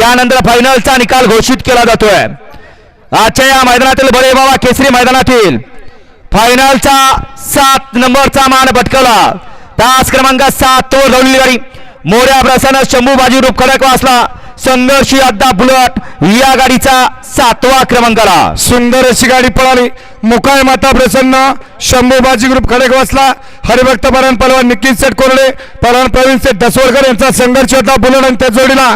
यानंतर फायनलचा निकाल घोषित केला जातोय. आजच्या या मैदानातील बडे बाबा केसरी मैदानातील फायनलचा सात नंबरचा मान पटकवला. तास क्रमांक सात तो रवली गाडी मोऱ्या प्रसन्न शंभू बाजी रूप खडक वाचला. संघर्षी अद्दा बुलट या गाडीचा सातवा क्रमांकाला सुंदर अशी गाडी पळाली. मुकाय माता प्रसन्न शंभू बाजी ग्रुप खडक वाचला. हरिभक्त परण पलवान निखिल सेट कोरडे पलवान प्रवीण सेठ दसवडकर यांचा संघर्ष होता बुलट आणि त्या जोडीला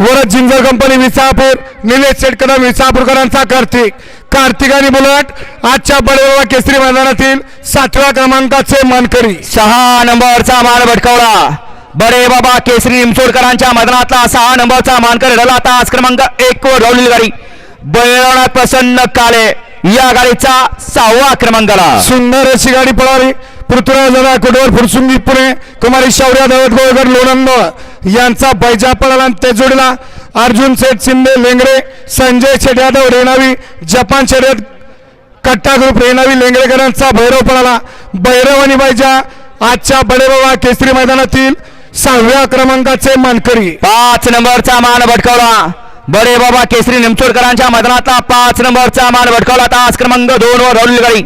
वरद जिंजर कंपनी विसापूर निलेश कदम विसापूरकरांचा कार्तिक. कार्तिक आणि बुलट आजच्या बडेबाबा केसरी मैदानातील सातव्या क्रमांकाचे मानकरी. सहा नंबरचा मान भटकवला. बडे बाबा केसरी निमसोडकरांच्या मैदानातला सहा नंबरचा मानकर ठरला. तास क्रमांक एक वर रवलेली गाडी बैरवनाथ प्रसन्न काळे या गाडीचा सहावा क्रमांकाला. सुंदर अशी गाडी पळाली. पृथ्वीराज दादा कुटवर फुरसुंगी पुणे. कुमारी शौर्या दैवत गोळकर लोणंद. यांचा बैजा पळाला आणि त्या जोडीला अर्जुन शेठ शिंदे लेंगरे संजय शेठ यादव रेणावी जपान शर्यत कट्टा ग्रुप रेणावी लेंगरेकरांचा भैरव पळाला भैरव आणि बैजा आजच्या बडेबाबा केसरी मैदानातील सहाव्या क्रमांकाचे मानकरी. पाच नंबरचा मान भटकवला. बडे बाबा केसरी निमसोडकरांच्या मैदानातला पाच नंबरचा मान भटकवला. तास क्रमांक दोन वर रवलेली गाडी.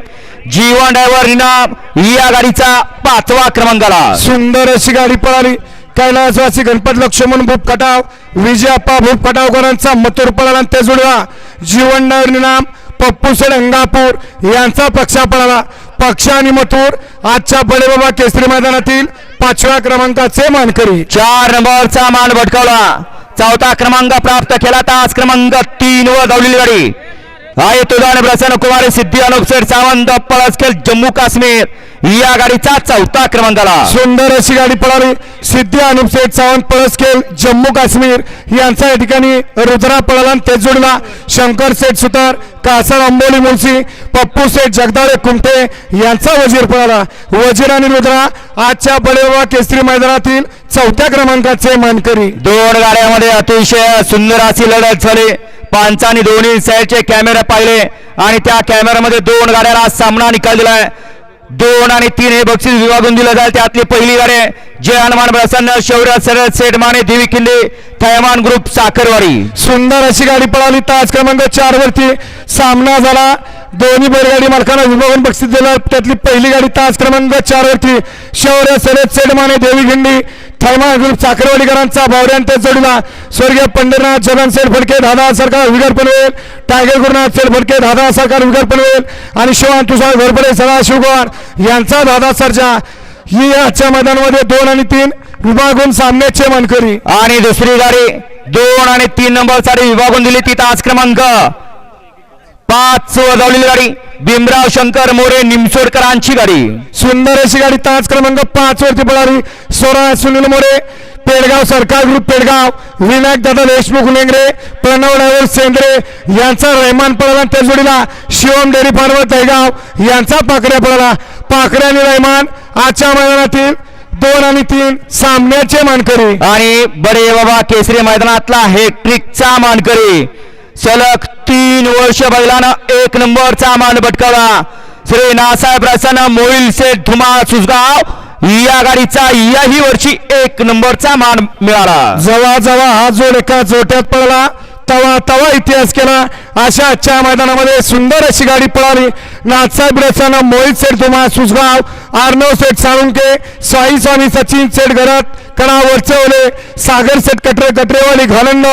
जीवन ड्रायव्हर इनाम या गाडीचा पाचवा क्रमांकाला. सुंदर अशी गाडी पळाली. कैलासवासी गणपत लक्ष्मण भूप खटाव विजयाप्पा भूप खटावकरांचा मथुर ते आणि त्या जीवनदार निनाम पप्पू सेड अंगापूर यांचा पक्षा पळाला. पक्ष आणि मथुर आजच्या बडेबाबा केसरी मैदानातील पाचव्या क्रमांकाचे मानकरी. चार नंबरचा मान भटकवला. चौथा क्रमांक प्राप्त केला. तास क्रमांक तीन व धावलेली गाडी. हा येतो आणि प्रसन्न कुमारी सिद्धी अनुपसेठ सावंत पळसखेल जम्मू काश्मीर। या गाडीचा चौथा क्रमांकाला सुंदर अशी गाडी पळाली सिद्धी अनुप शेठ सावंत पळसखेल जम्मू काश्मीर। यांचा या ठिकाणी रुद्रा पळाला तेच जोडला शंकर सेठ सुतार कासर अंबोली मुळशी पप्पू सेठ जगदाळे कुंटे यांचा वजीर पळाला. वजीर आणि रुद्रा आजच्या बडेवा केसरी मैदानातील चौथ्या क्रमांकाचे मानकरी. दोन गाड्यामध्ये अतिशय सुंदर अशी लढत झाली. पांचानी दोन्ही साईडचे कॅमेरे पाहिले आणि त्या कॅमेऱ्यामध्ये दोन गाड्याला सामना निकाल दिलाय. दोन आणि तीन हे बक्षीस विभागून दिलं जाईल. त्यातली पहिली गाडी जय हनुमान प्रसन्न शौर्य सरद सेठ माने देवी किल्ले थैमान ग्रुप साखरवाडी. सुंदर अशी गाडी पळाली. तास क्रमांक चार वरती सामना झाला. दोन्ही बैलगाडी मालकांना विभागून बक्षीस दिलं. त्यातली पहिली गाडी तास क्रमांक चार वरती शौर्य सरद सेडमाने देवी खिंडी थैमान ग्रुप चाकरवाडीकरांचा भावड्यांच्या जोडीला स्वर्गीय पंढरनाथ जगन सेठ फडके दादा सरकार विगर पनवेल टायगर गुरुनाथ सेठ फडके दादा सरकार विगर पनवेल आणि शिवान तुषार घोरपडे सदा यांचा दादा सरजा. ही आजच्या मैदानामध्ये दोन आणि तीन विभागून सामन्याचे मानकरी. आणि दुसरी गाडी दोन आणि तीन नंबर साडी विभागून दिली ती तास क्रमांक पाच वजावलेली गाडी. भीमराव शंकर मोरे निमसोडकरांची गाडी. सुंदर अशी गाडी तास क्रमांक पाच वरती पळाली. सोळा सुनील मोरे पेडगाव सरकार ग्रुप पेडगाव विनायक दादा देशमुख लेंगरे प्रणव डायव्हर सेंद्रे यांचा रहमान पळाला त्या जोडीला. शिवम डेअरी फार्मर तळगाव यांचा पाकऱ्या पळाला. पाकऱ्या आणि रहमान आजच्या मैदानातील दोन आणि तीन सामन्याचे मानकरी. आणि बडे बाबा केसरी मैदानातला हेट्रिकचा मानकरी. सलग तीन वर्ष बैलानं एक नंबरचा मान पटकावला श्री नासाहेब प्रसन्न मोईल सेठ धुमा सुजगाव या गाडीचा याही वर्षी एक नंबरचा मान मिळाला. जवा जवा हा जोड एका जोट्यात पडला तवा तवा इतिहास केला. अशा आजच्या मैदानामध्ये सुंदर अशी गाडी पळाली. नाथसाहेब रसाना मोहित सेठ धुमा सुसगाव आर्नव सेठ साळुंके साई स्वामी सचिन सेठ घरात कणावर वरचवले सागर सेठ कटरे कटरेवाली घालंड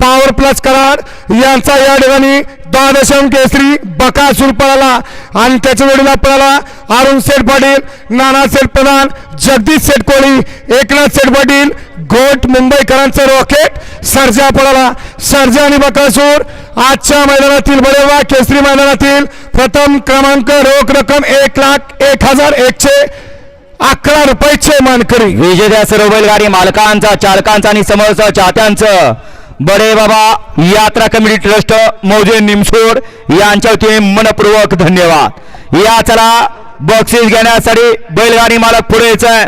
पॉवर प्लस कराड यांचा या ठिकाणी द्वादशम केसरी बकासूर पळाला. आणि त्याच्या जोडीला पळाला अरुण सेठ पाटील नाना सेठ प्रधान जगदीश सेठ कोळी एकनाथ सेठ पाटील घोट मुंबईकरांचं रॉकेट सर्जा पळाला. सर्जा आणि बकासूर आजच्या मैदानातील बडेवा केसरी मैदानातील प्रथम क्रमांक रोख रक्कम एक लाख एक हजार एकशे अकरा रुपयाचे मानकरी. विजेत्या सर्व बैलगाडी मालकांचा चालकांचा आणि समोरचा चाहत्यांचं. बडे बाबा यात्रा कमिटी ट्रस्ट मौजे निमसोड यांच्या वतीने मनपूर्वक धन्यवाद. या चला बक्षीस घेण्यासाठी बैलगाडी मालक पुढे आहे